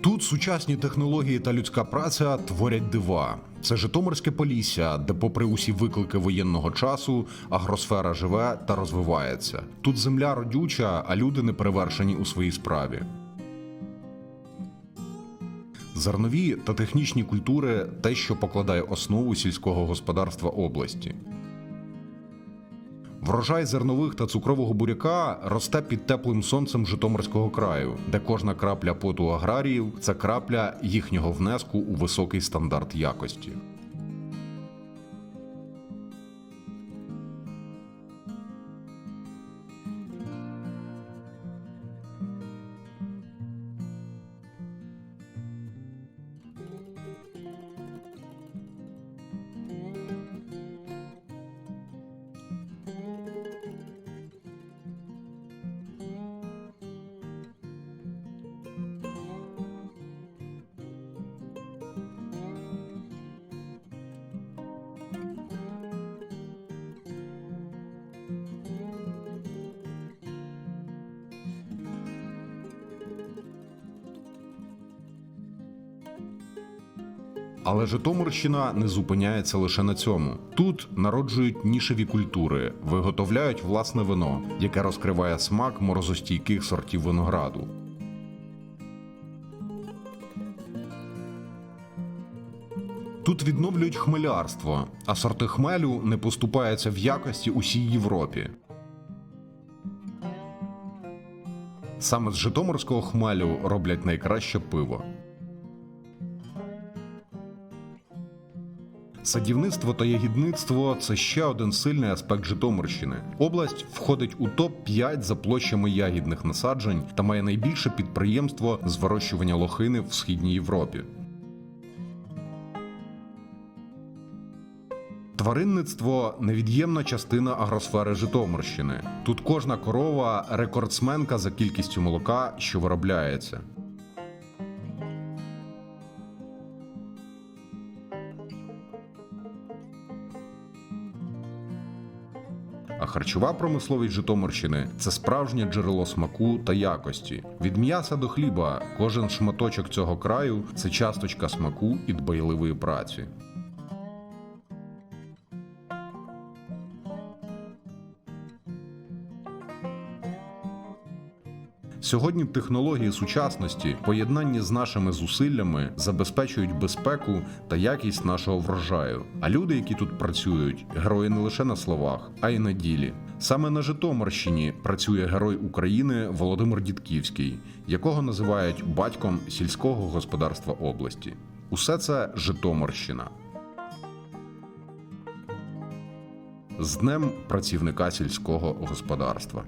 Тут сучасні технології та людська праця творять дива. Це Житомирське Полісся, де, попри усі виклики воєнного часу, агросфера живе та розвивається. Тут земля родюча, а люди не перевершені у своїй справі. Зернові та технічні культури те, що покладає основу сільського господарства області. Врожай зернових та цукрового буряка росте під теплим сонцем Житомирського краю, де кожна крапля поту аграріїв це крапля їхнього внеску у високий стандарт якості. Але Житомирщина не зупиняється лише на цьому. Тут народжують нішеві культури, виготовляють власне вино, яке розкриває смак морозостійких сортів винограду. Тут відновлюють хмелярство, а сорти хмелю не поступаються в якості усій Європі. Саме з Житомирського хмелю роблять найкраще пиво. Садівництво та ягідництво це ще один сильний аспект Житомирщини. Область входить у топ 5 за площами ягідних насаджень та має найбільше підприємство з вирощування лохини в східній Європі. Тваринництво невід'ємна частина агросфери Житомирщини. Тут кожна корова рекордсменка за кількістю молока, що виробляється. А харчова промисловість Житомирщини це справжнє джерело смаку та якості. Від м'яса до хліба кожен шматочок цього краю це часточка смаку і дбайливої праці. Сьогодні технології сучасності, поєднані з нашими зусиллями, забезпечують безпеку та якість нашого врожаю. А люди, які тут працюють, герої не лише на словах, а й на ділі. Саме на Житомирщині працює герой України Володимир Дідківський, якого називають батьком сільського господарства області. Усе це Житомирщина. З днем працівника сільського господарства.